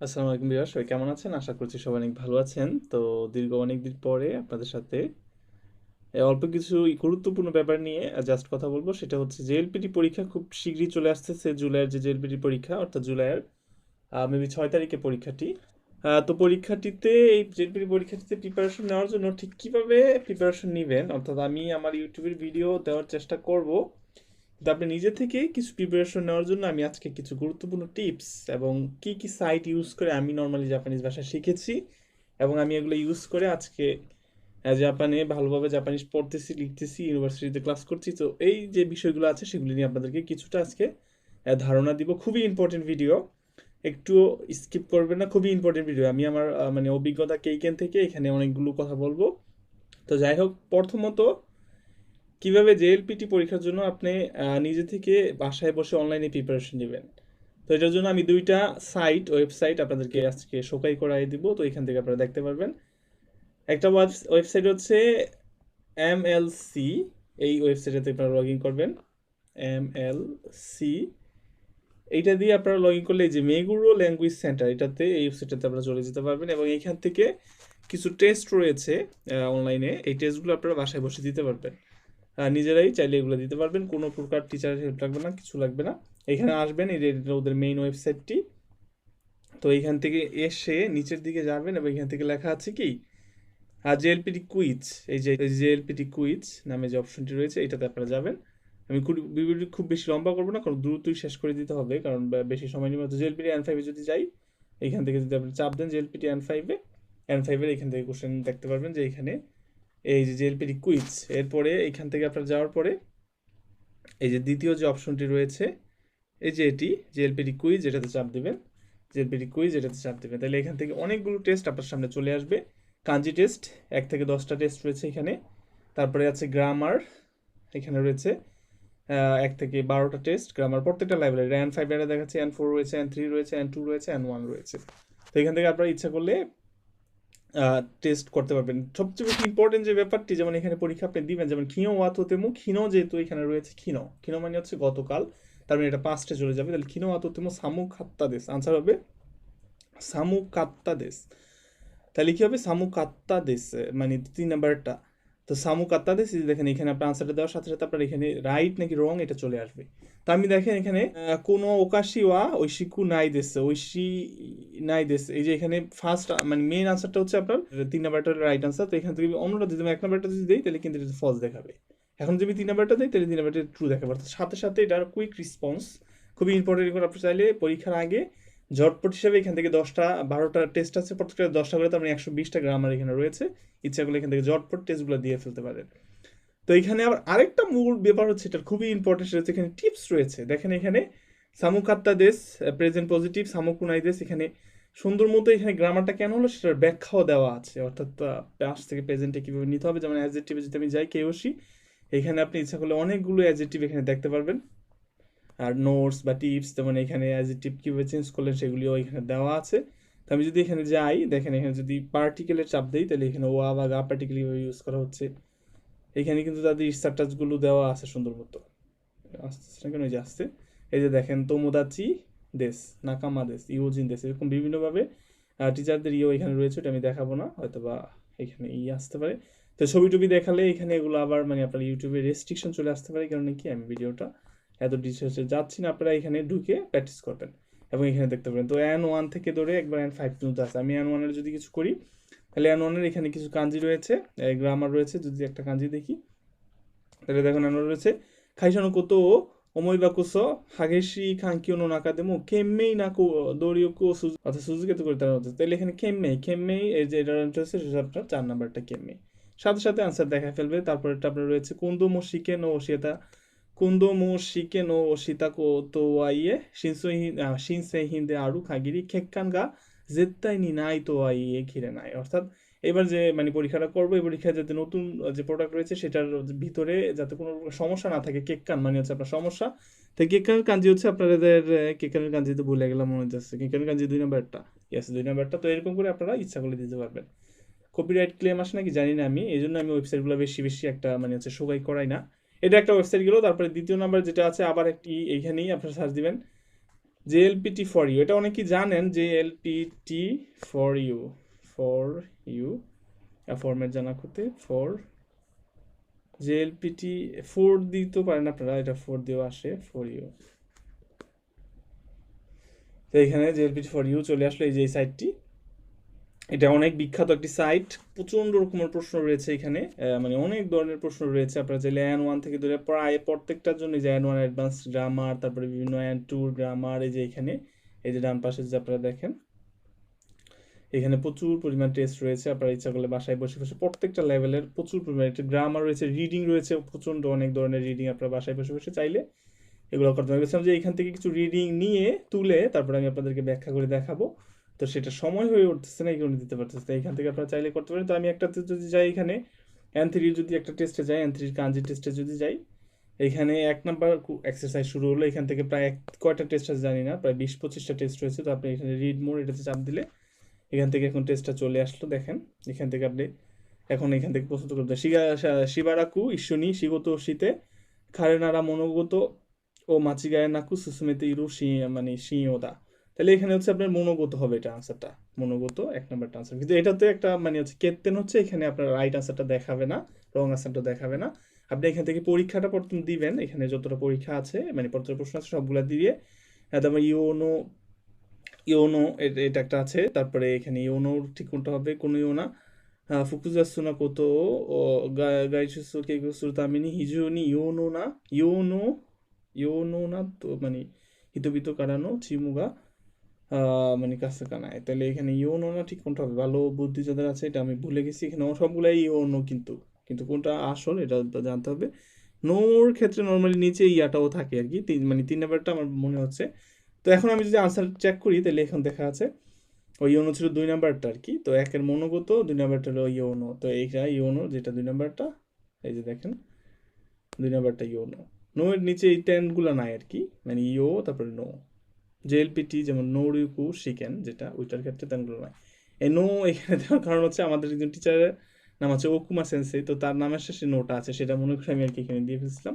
আসসালামু আলাইকুম বিয়াস সবাই কেমন আছেন? আশা করছি সবাই অনেক ভালো আছেন। তো দীর্ঘ অনেক দিন পরে আপনাদের সাথে অল্প কিছু গুরুত্বপূর্ণ ব্যাপার নিয়ে জাস্ট কথা বলব। সেটা হচ্ছে জেএলপিটি পরীক্ষা খুব শীঘ্রই চলে আসতেছে জুলাইয়ের যে জেএলপিটি পরীক্ষা, অর্থাৎ জুলাইয়ের মেবি ছয় তারিখে পরীক্ষাটি। তো পরীক্ষাটিতে, এই জেএলপিটি পরীক্ষাটিতে প্রিপারেশন নেওয়ার জন্য ঠিক কীভাবে প্রিপারেশন নেবেন? অর্থাৎ আমি আমার ইউটিউবের ভিডিও দেওয়ার চেষ্টা করব। তো আপনি নিজে থেকে কিছু প্রিপারেশন নেওয়ার জন্য আমি আজকে কিছু গুরুত্বপূর্ণ টিপস এবং কি কি সাইট ইউজ করে আমি নর্মালি জাপানিজ ভাষা শিখেছি এবং আমি এগুলো ইউজ করে আজকে জাপানে ভালোভাবে জাপানিজ পড়তেছি, লিখতেছি ইউনিভার্সিটিতে ক্লাস করছি। তো এই যে বিষয়গুলো আছে সেগুলি নিয়ে আপনাদেরকে কিছুটা আজকে ধারণা দিব। খুবই ইম্পর্টেন্ট ভিডিও একটুও স্কিপ করবেন না, খুবই ইম্পর্টেন্ট ভিডিও আমি আমার মানে অভিজ্ঞতা কেইকেন থেকে এখানে অনেকগুলো কথা বলব। তো যাই হোক, প্রথমত কীভাবে জেএলপিটি পরীক্ষার জন্য আপনি নিজে থেকে বাসায় বসে অনলাইনে প্রিপারেশন নেবেন? তো এটার জন্য আমি দুইটা সাইট ওয়েবসাইট আপনাদেরকে আজকে শোকাই করাই দিব, তো এখান থেকে আপনারা দেখতে পারবেন। একটা ওয়েবসাইট হচ্ছে এম এল সি এই ওয়েবসাইটে আপনারা লগ ইন করবেন। এম এল সি এইটা দিয়ে আপনারা লগ ইন করলে এই যে মেগুরো ল্যাঙ্গুয়েজ সেন্টার এটাতে এই ওয়েবসাইটটাতে আপনারা চলে যেতে পারবেন এবং এইখান থেকে কিছু টেস্ট রয়েছে অনলাইনে এই টেস্টগুলো আপনারা বাসায় বসে দিতে পারবেন। নিজেরাই চাইলে এগুলো দিতে পারবেন। কোনো প্রকার টিচারের হেল্প লাগবে না, কিছু লাগবে না। এখানে আসবেন, এই ওদের মেইন ওয়েবসাইটটি তো এইখান থেকে এসে নিচের দিকে যাবেন এবং এখান থেকে লেখা আছে কি? আর জেএলপিটি কুইজ এই যে জেএলপিটি কুইজ নামে যে অপশনটি রয়েছে, এটাতে আপনারা যাবেন। আমি ভিডিওটি খুব বেশি লম্বা করব না, কারণ দ্রুতই শেষ করে দিতে হবে, কারণ বেশি সময় নিবে জেএলপিটি এন ফাইভে যদি যাই এইখান থেকে যদি আপনি চাপ দেন জেএলপিটি এন ফাইভে এন ফাইভের এখান থেকে কোশ্চেন দেখতে পারবেন যে এখানে এই যে জেএলপিটি কুইজ এরপরে এখান থেকে আপনার যাওয়ার পরে এই যে দ্বিতীয় যে অপশনটি রয়েছে, এই যে এটি জেএলপিটি কুইজ এটাতে চাপ দিবেন জেএলপিটি কুইজ এটাতে চাপ দেবেন। তাহলে এখান থেকে অনেকগুলো টেস্ট আপনার সামনে চলে আসবে। কাঞ্জি টেস্ট এক থেকে দশটা টেস্ট রয়েছে এখানে। তারপরে আছে গ্রামার এখানে রয়েছে এক থেকে বারোটা টেস্ট গ্রামার প্রত্যেকটা লাইব্রেরি এন ফাইভ এটা দেখাচ্ছে এন ফোর রয়েছে এন থ্রি রয়েছে এন টু রয়েছে এন ওয়ান রয়েছে। তো এখান থেকে আপনারা ইচ্ছা করলে টেস্ট করতে পারবেন। সবচেয়ে বেশি ইম্পর্টেন্ট যে ব্যাপারটি, যেমন এখানে পরীক্ষা আপনি দিবেন, যেমন ক্ষীণ ওয়াতোতেমু ক্ষীণ যেহেতু এখানে রয়েছে ক্ষীণ। ক্ষীণ মানে হচ্ছে গতকাল, তার মানে এটা পাঁচটে চলে যাবে। তাহলে ক্ষীণ আতোতেমু শামুক খাত্তা দেশ আনসার হবে শামুক কাত্তা দেশ তাহলে কী হবে? শামুক কাত্তা দেশ মানে তিন নাম্বারটা তো সামু কাত্তা দেশ দেখেন, এখানে আপনার আনসারটা দেওয়ার সাথে সাথে আপনার এখানে রাইট নাকি রং এটা চলে আসবে। তো আমি দেখেন এখানে কোনো ওকাশি ওয়া ঐশিকু নাই দেশ ঐশি নাই দেশ এই যে এখানে ফার্স্ট মানে মেইন আনসারটা হচ্ছে আপনার, তিন নাম্বারটা রাইট আনসার তো এখান থেকে অন্যটা যদি এক নাম্বারটা যদি দিই, তাহলে কিন্তু এটা ফলস দেখাবে। এখন যদি তিন নাম্বারটা দিই, তাহলে তিন নাম্বারটা ট্রু দেখাবে। অর্থাৎ সাথে সাথে এটার কুইক রেসপন্স খুবই ইম্পর্টেন্ট করে আপনি চাইলে পরীক্ষার আগে ঝটপট হিসাবে এখান থেকে দশটা, বারোটা টেস্ট আছে, প্রত্যেকটা দশটা করে তার মানে একশো বিশটা গ্রামার এখানে রয়েছে। ইচ্ছা করলে এখান থেকে ঝটপট টেস্টগুলো দিয়ে ফেলতে পারেন। তো এখানে আবার আরেকটা মূল ব্যাপার হচ্ছে, এটার খুবই ইম্পর্টেন্ট সেটা এখানে টিপস রয়েছে। দেখেন এখানে সামুকাত্তা দেশ প্রেজেন্ট পজিটিভ সামুকুনাই দেশ, এখানে সুন্দর মতো এখানে গ্রামারটা কেন হলো, সেটার ব্যাখ্যাও দেওয়া আছে। অর্থাৎ পাস্ট থেকে প্রেজেন্টে কীভাবে নিতে হবে, যেমন অ্যাজেক্টিভে যদি আমি যাই কেওসি এখানে আপনি ইচ্ছা করলে অনেকগুলো অ্যাজেক্টিভ এখানে দেখতে পারবেন। আর নোটস বা টিপস যেমন এখানে অ্যাজেক্টিভ কীভাবে চেঞ্জ করলেন, সেগুলিও এখানে দেওয়া আছে। তো আমি যদি এখানে যাই, দেখেন এখানে যদি পার্টিকেলের চাপ দিই, তাহলে এখানে ওয়া বা গা পার্টিকেল ইউজ করা হচ্ছে? এখানে কিন্তু তাদের স্ট্যাটাসগুলো দেওয়া আছে সুন্দর মতো আসতেছে না কেন? এই যে আসছে। এই যে দেখেন তোমোদাচি দেশ নাকামা দেশ ইউজিন দেশ এরকম বিভিন্নভাবে টিচারদের ইয়েও এখানে রয়েছে, ওটা আমি দেখাবো না হয়তো বা এখানে ই আসতে পারে। তো ছবি টবি দেখালে এখানে এগুলো আবার মানে আপনার ইউটিউবে রেস্ট্রিকশন চলে আসতে পারে কারণ কি আমি ভিডিওটা এত ডিটেলসে যাচ্ছি না, আপনারা এখানে ঢুকে প্র্যাকটিস করবেন। এবং এখানে দেখতে পারেন। তো অ্যান ওয়ান থেকে ধরে একবার অ্যান ফাইভ পর্যন্ত আছে। আমি অ্যান ওয়ানের যদি কিছু করি, তাহলে অ্যান ওয়ানের এখানে কিছু কাঞ্জি রয়েছে গ্রামার রয়েছে, যদি একটা কাঞ্জি দেখি, তাহলে দেখুন অ্যান রয়েছে, খাইসানো কত কোসো হাগেশি খাঙ্কিও নো নাকা দেমো, কেম্মেই না কো দড়িও কো সুজু অর্থাৎ সুজুকে তো করতে হচ্ছে তাহলে এখানে কেম্মেই কেম্মেই, এই যে এটার অ্যান্সার আছে সেটা আপনার চার নাম্বারটা কেম্মেই। সাথে সাথে আনসার দেখা ফেলবে। তারপরে আপনার রয়েছে, কুন্দো মোশিকে নো ওশিয়েতা কুন্দো মোশিকে নো ওশিতা কো তো ওয়াইয়ে শিনসো শিনসে হিন্দে আরু খাগিরি খেক্কান গা জেত্তাই নি নাই তো ওয়াইয়ে ঘিরে নাই অর্থাৎ এবার যে মানে পরীক্ষাটা করব এই পরীক্ষায় যাতে নতুন যে প্রোডাক্ট রয়েছে সেটার ভিতরে যাতে কোনো সমস্যা না থাকে কেক্কান মানে হচ্ছে আপনার সমস্যা। তো কেক্কানের কাঞ্জি হচ্ছে আপনাদের কেক্কানের কাঞ্জি তো ভুলে গেলাম মনে হচ্ছে। কেক্কানের কাঞ্জি দুই নাম্বারটা ইয়েস দুই নাম্বারটা তো এরকম করে আপনারা ইচ্ছা করলে দিতে পারবেন। কপিরাইট ক্লেম আসে নাকি জানি না আমি। এই জন্য আমি ওয়েবসাইটগুলো বেশি বেশি একটা মানে হচ্ছে সবাই করাই না। এটা একটা ওয়েবসাইট গেলো, তারপরে দ্বিতীয় নাম্বার যেটা আছে, আবার একটি এইখানেই আপনারা সার্চ দিবেন। জেএলপিটি ফর ইউ এটা অনেকেই জানেন JLPT for you for you format জানা করতে ফর জেএলপিটি ফোর দিতে পারেন আপনারা, এটা ফোর দিয়েও আসে ফর ইউ তো এখানে জেএলপিটি ফর ইউ চলে আসলো, এই যে সাইটটি এটা অনেক বিখ্যাত একটি সাইট প্রচণ্ড রকমের প্রশ্ন রয়েছে এখানে। মানে অনেক ধরনের প্রশ্ন রয়েছে আপনারা চাইলে অ্যান ওয়ান থেকে ধরে প্রায় প্রত্যেকটার জন্য যে অ্যান ওয়ান অ্যাডভান্স গ্রামার তারপরে বিভিন্ন অ্যান টু গ্রামার এই যে এখানে, এই যে ডান পাশে যে আপনারা দেখেন। এখানে প্রচুর পরিমাণ টেস্ট রয়েছে, আপনারা ইচ্ছা করলে বাসায় বসে বসে প্রত্যেকটা লেভেলের প্রচুর পরিমাণ গ্রামার রয়েছে রিডিং রয়েছে, প্রচণ্ড অনেক ধরনের রিডিং আপনারা বাসায় বসে বসে চাইলে এগুলো করতে বলছিলাম যে এখান থেকে কিছু রিডিং নিয়ে তুলে তারপরে আমি আপনাদেরকে ব্যাখ্যা করে দেখাবো। তো সেটা সময় হয়ে উঠতেছে না কারণে দিতে পারতেছে না। এখান থেকে আপনারা চাইলে করতে পারেন। তো আমি একটাতে যদি যাই এখানে অ্যান থ্রির যদি একটা টেস্টে যাই অ্যান থ্রির কাঞ্জি টেস্টে যদি যাই, এখানে এক নাম্বার এক্সারসাইজ শুরু হলো। এখান থেকে প্রায় এক, কয়টা টেস্ট আছে জানি না, প্রায় বিশ পঁচিশটা টেস্ট রয়েছে। তো আপনি এখানে রিড মোর এটাতে চাপ দিলে এখান থেকে এখন টেস্টটা চলে আসলো, দেখেন। এখান থেকে আপনি এখন এখান থেকে প্রস্তুত করতে শিগা শিবারাকু, ঈশ্বনী শিগত শীতে খারেনারা, মনোগত ও মাচিগায় নাকু সুসুমেতে, ইরু, শি মানে শিওদা তাহলে এখানে হচ্ছে আপনার মনোগত হবে এটা আনসারটা মনোগত এক নাম্বারটা আনসার কিন্তু এটাতে একটা মানে হচ্ছে কেতেন হচ্ছে এখানে আপনার রাইট আনসারটা দেখাবে না রং আনসারটা দেখাবে না। আপনি এখান থেকে পরীক্ষাটা প্রথম দিবেন এখানে যতটা পরীক্ষা আছে মানে পত্র প্রশ্ন আছে সবগুলা দিয়ে। হ্যাঁ, তারপর ইওনো ইওনো এটা একটা আছে তারপরে এখানে ইওনোর ঠিক কোনটা হবে কোনো ইওনা। ফুকুজাসুনা কত ও গাইছুসু কেগুসু তামিনি হিজুনি ইওনো না ইওনো ইওনো না তো মানে হিতবিত কারানো চিমুগা। মানে কাছে কানায় তাহলে এখানে ইওনো না ঠিক কোনটা হবে? ভালো বুদ্ধি যাদের আছে, এটা আমি ভুলে গেছি। এখানে সবগুলাই ইওনো কিন্তু। কিন্তু কোনটা আসল, এটা জানতে হবে। নোর ক্ষেত্রে নর্মালি নিচে ইয়াটাও থাকে আর কি। তিন মানে তিন নাম্বারটা আমার মনে হচ্ছে। তো এখন আমি যদি আনসার চেক করি, তাহলে এখন দেখা আছে। ওই ইওনো ছিল দুই নাম্বারটা আর কি। তো একের মনোগত, দুই নাম্বারটা হলো ইওনো। তো এইটা ইওনো, যেটা দুই নাম্বারটা, এই যে দেখেন, দুই নাম্বারটা ইওনো। নো এর নিচে এই টেনগুলো নাই আর কি। মানে ইও, তারপরে নো। জেএলপিটি যেমন নোরিকু শিকেন যেটা ওইটার ক্ষেত্রে তেনগুলো নয়। এই নো এখানে দেওয়ার কারণ হচ্ছে আমাদের একজন টিচারের নাম আছে ওকুমা সেন্সেই তো তার নামের শেষে নোটা আছে, সেটা মনে করে আমি আর কি এখানে দিয়ে ফেলছিলাম।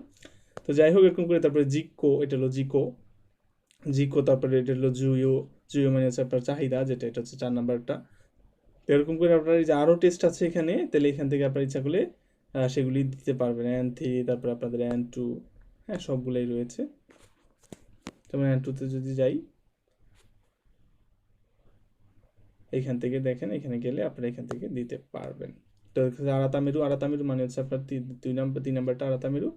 তো যাই হোক, এরকম করে তারপরে জিকো এটা হলো জিকো জিকো তারপরে এটা হলো জুয়ো জুয়ো মানে হচ্ছে আপনার চাহিদা, যেটা এটা হচ্ছে চার নাম্বারটা। এরকম করে আপনার এই যে আরও টেস্ট আছে এখানে, তাহলে এখান থেকে আপনার ইচ্ছা করলে সেগুলি দিতে পারবেন। অ্যান থ্রি তারপরে আপনাদের অ্যান টু হ্যাঁ সবগুলোই রয়েছে। যেমন টুতে যদি যাই এইখান থেকে দেখেন, এখানে গেলে আপনারা এখান থেকে দিতে পারবেন। তো আরাতামেরু আরাতামেরু মানে হচ্ছে আপনার দুই নাম্বার, তিন নাম্বারটা আরাতামেরু,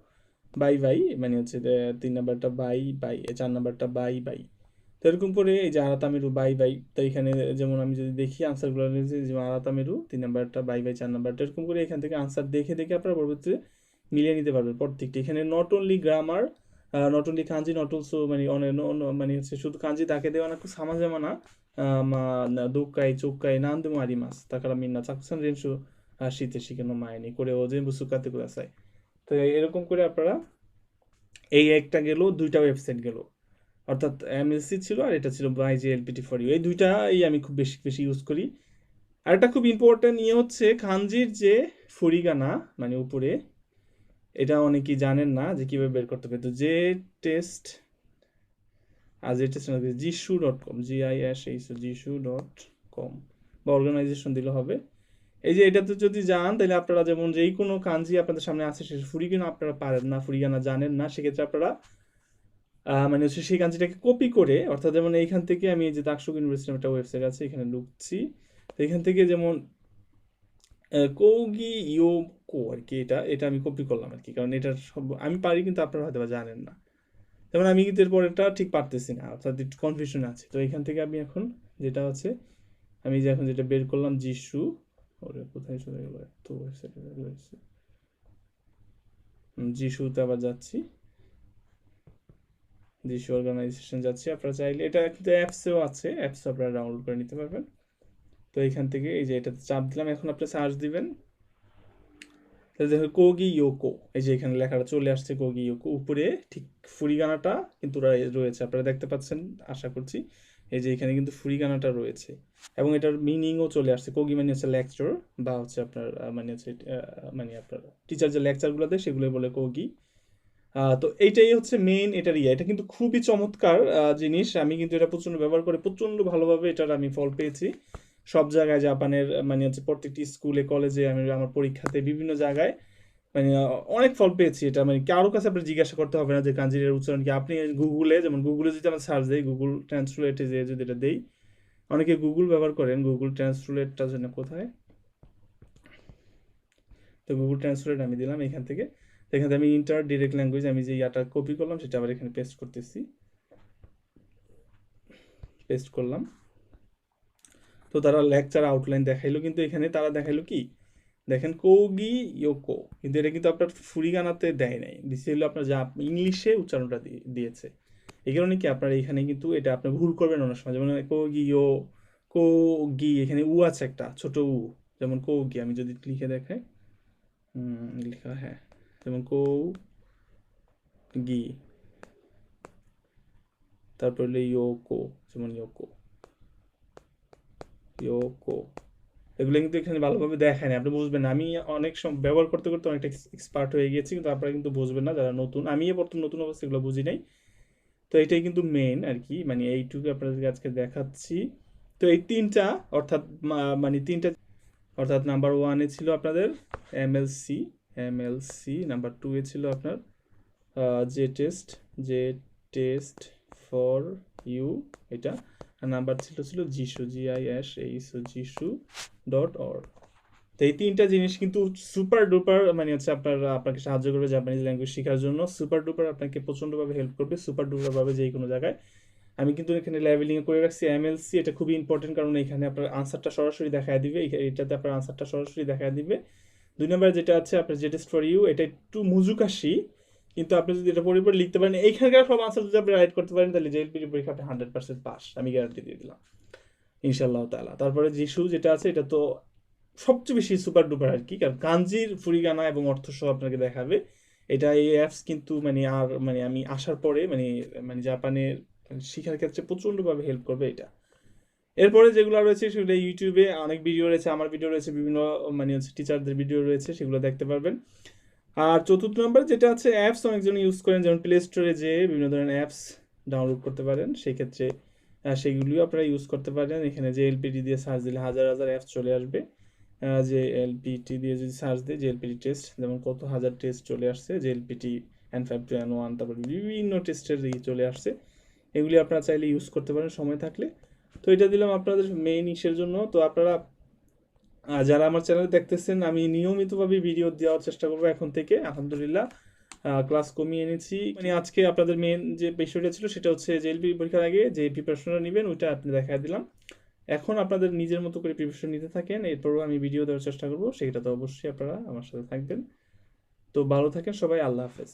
বাই বাই মানে হচ্ছে তিন নাম্বারটা বাই বাই চার নাম্বারটা বাই বাই। তো এরকম করে এই যে আরাতামেরু, বাই বাই, তো এখানে যেমন আমি যদি দেখি আনসারগুলো যেমন আরাতামেরু, তিন নাম্বারটা বাই বাই, চার নাম্বারটা, এরকম করে এখান থেকে আনসার দেখে দেখে আপনারা পরবর্তীতে মিলিয়ে নিতে পারবেন প্রত্যেকটি। এখানে not only grammar not only kanji not also মানে মানে হচ্ছে শুধু কাঞ্জি তাকে দেওয়া না সামা যেমন না দোকাই চোকাই নান দেমো আরি মাস তাকারা মিন্না, চাকুসান রেনসু শীতে শিখানো মায়নি, করে ও যে বুসুকাতে করে আসাই তো এরকম করে আপনারা এই একটা গেল, দুইটা ওয়েবসাইট গেল। অর্থাৎ এমএলসি ছিল আর এটা ছিল by G LPT for you এই দুইটাই আমি খুব বেশি বেশি ইউজ করি। আর একটা খুব ইম্পর্টেন্ট ইয়ে হচ্ছে খানজির যে ফরিগানা মানে উপরে এটা অনেকেই জানেন না যে কীভাবে বের করতে হবে। তো যে টেস্ট আর যে test jisu dot com G I S H jisu dot com বা অর্গানাইজেশন দিলে হবে। এই যে এটাতে যদি যান, তাহলে আপনারা যেমন যেই কোনো কাঞ্জি আপনাদের সামনে আছে, সে ফুরিগানা আপনারা পারেন না ফুরিগানা জানেন না। সেক্ষেত্রে আপনারা মানে হচ্ছে সেই কাঞ্জিটাকে কপি করে, অর্থাৎ যেমন এইখান থেকে আমি এই যে দাকসুক ইউনিভার্সিটির একটা ওয়েবসাইট আছে, এখানে ঢুকছি। তো এখান থেকে যেমন কৌগি ইয়োকো আর কি এটা এটা আমি কপি করলাম আর কি কারণ এটা সব, আমি পারি কিন্তু আপনারা হয়তো জানেন না। যেমন আমি কিন্তু এর এটা ঠিক পারতেছি না, অর্থাৎ কনফিউশন আছে। তো এখান থেকে আমি এখন যেটা হচ্ছে আমি যে এখন যেটা বের করলাম যিশু ওরে কোথায় চলে গেল? এত ওয়েবসাইটে রয়েছে যিশুতে আবার যাচ্ছি। যিশু অর্গানাইজেশন যাচ্ছি, আপনারা চাইলে এটা কিন্তু অ্যাপসেও আছে অ্যাপস আপনারা ডাউনলোড করে নিতে পারবেন। তো এখান থেকে এই যে এটাতে চাপ দিলাম। এখন আপনি সার্চ দিবেন। তাহলে দেখো কোগি ইয়োকো এই যে এখানে লেখাটা চলে আসছে কোগি ইয়োকো উপরে ঠিক ফুরিগানাটা কিন্তু রয়েছে। আপনারা দেখতে পাচ্ছেন, আশা করছি। এই যে এখানে কিন্তু ফুরিগানাটা রয়েছে। এবং এটার মিনিংও চলে আসছে। কোগি মানে হচ্ছে লেকচার বা হচ্ছে আপনার মানে হচ্ছে মানে আপনার টিচার যে লেকচারগুলো দেয় সেগুলো বলে কোগি তো এইটাই হচ্ছে মেইন এটার ইয়ে। এটা কিন্তু খুবই চমৎকার জিনিস। আমি কিন্তু এটা প্রচণ্ড ব্যবহার করে প্রচণ্ড ভালোভাবে এটার আমি ফল পেয়েছি। সব জায়গায় জাপানের মানে হচ্ছে প্রত্যেকটি স্কুলে, কলেজে আমি, আমার পরীক্ষাতে বিভিন্ন জায়গায় মানে অনেক ফল পেয়েছি এটা। মানে কারোর কাছে আপনার জিজ্ঞাসা করতে হবে না যে কাঞ্জিরের উচ্চারণ কি? আপনি গুগলে যেমন গুগলে যদি আমরা সার্চ দিই গুগল ট্রান্সলেটে যে, যদি এটা দেই, অনেকে গুগল ব্যবহার করেন। গুগল ট্রান্সলেটটা জন্য কোথায়? তো গুগল ট্রান্সলেট আমি দিলাম এখান থেকে। এখান থেকে আমি ইন্টার ডিরেক্ট ল্যাঙ্গুয়েজ আমি যে ইয়াটা কপি করলাম, সেটা আবার এখানে পেস্ট করতেছি। পেস্ট করলাম। তো তারা লেকচার আউটলাইন দেখাইলো, কিন্তু এখানে তারা দেখাইলো কি? দেখেন কৌগি ইয়োকো, কিন্তু এটা কিন্তু আপনার ফুরিগানাতে দেয় নাই। দিছে হলো আপনার যা ইংলিশে উচ্চারণটা দিয়ে- দিয়েছে। এই কারণে কি আপনার এখানে কিন্তু এটা আপনি ভুল করবেন অনেক সময়। যেমন কৌগি ইয়ো, কৌগি, এখানে উ আছে একটা, ছোট উ। যেমন কৌগি, আমি যদি লিখে দেখাই লেখা হ্যাঁ। যেমন কৌ গি তারপর হলো ইয়োকো, যেমন ইয়োকো। ইয়োকো এগুলো কিন্তু এখানে ভালোভাবে দেখায় না আপনি বুঝবেন আমি অনেক সময় ব্যবহার করতে করতে অনেকটা এক্সপার্ট হয়ে গেছি কিন্তু আপনারা কিন্তু বুঝবেন না যারা নতুন। আমি বর্তমান নতুন অবস্থা এগুলো বুঝি নাই। তো এটাই কিন্তু মেন আর কি মানে এইটুকু আপনাদেরকে আজকে দেখাচ্ছি। তো এই তিনটা, অর্থাৎ মানে তিনটা, অর্থাৎ নাম্বার ওয়ানে ছিল আপনাদের MLC MLC number two A ছিল আপনার J test J test for you এটা। নাম্বার ছিল ছিল jisu G I S H jisu dot or তো এই তিনটা জিনিস কিন্তু সুপার ডুপার মানে হচ্ছে আপনার, আপনাকে সাহায্য করবে জাপানিজ ল্যাঙ্গুয়েজ শেখার জন্য। সুপার ডুপার আপনাকে প্রচণ্ডভাবে হেল্প করবে সুপার ডুপারভাবে যে কোনো জায়গায়। আমি কিন্তু এখানে লেভেলিং করে রাখছি এমএলসি এটা খুবই ইম্পর্টেন্ট কারণ এখানে আপনার আনসারটা সরাসরি দেখায় দিবে এটাতে আপনার আনসারটা সরাসরি দেখায় দিবে। দুই নম্বরে যেটা আছে, আপনার যে টেস্ট ফর ইউ এটা একটু মুজুকাশি কিন্তু আপনি যদি এটা পরে পরে লিখতে পারেন, এইখানকার সব আনসার যদি আপনি রাইট করতে পারেন, তাহলে জেএলপিটি পরীক্ষা হান্ড্রেড পার্সেন্ট পাস। আমি গ্যারান্টি দিয়ে দিলাম। ইনশাল্লাহ তাআলা। তারপরে জিসু যেটা আছে, এটা তো সবচেয়ে বেশি সুপার ডুপার আর কি, কারণ কাঞ্জির ফুরিগানা এবং অর্থ সহ আপনাকে দেখাবে। এটা এই অ্যাপস কিন্তু মানে আর মানে আমি আসার পরে মানে মানে জাপানের মানে শেখার ক্ষেত্রে প্রচণ্ডভাবে হেল্প করবে এটা। এরপরে যেগুলো রয়েছে, সেগুলো ইউটিউবে অনেক ভিডিও রয়েছে, আমার ভিডিও রয়েছে, বিভিন্ন মানে হচ্ছে টিচারদের ভিডিও রয়েছে, সেগুলো দেখতে পারবেন। আর চতুর্থ নম্বরে যেটা আছে অ্যাপস অনেকজন ইউজ করেন যেমন প্লে স্টোরে যে বিভিন্ন ধরনের অ্যাপস ডাউনলোড করতে পারেন সেই ক্ষেত্রে আহ, সেগুলিও আপনারা ইউজ করতে পারেন। এখানে যে এলপিডি দিয়ে সার্চ দিলে হাজার হাজার অ্যাপস চলে আসবে। যে এলপিটি দিয়ে যদি সার্চ দিই যে এলপিটি টেস্ট যেমন কত হাজার টেস্ট চলে আসছে যে LPT N five to N one তারপর বিভিন্ন টেস্টের ইয়ে চলে আসছে। এগুলি আপনারা চাইলে ইউজ করতে পারেন সময় থাকলে। তো এটা দিলাম আপনাদের মেইন ইসের জন্য। তো আপনারা যারা আমার চ্যানেল দেখতেছেন, আমি নিয়মিতভাবে ভিডিও দেওয়ার চেষ্টা করব এখন থেকে, আলহামদুলিল্লাহ। ক্লাস কমিয়ে এনেছি। মানে আজকে আপনাদের মেন যে বিষয়টা ছিল, সেটা হচ্ছে যে এলপি পরীক্ষার আগে যে প্রিপারেশনটা নেবেন, ওইটা আপনি দেখা দিলাম। এখন আপনাদের নিজের মতো করে প্রিপারেশন নিতে থাকেন, এরপরও আমি ভিডিও দেওয়ার চেষ্টা করব, সেটা তো অবশ্যই আপনারা আমার সাথে থাকবেন। তো ভালো থাকেন সবাই, আল্লাহ হাফেজ।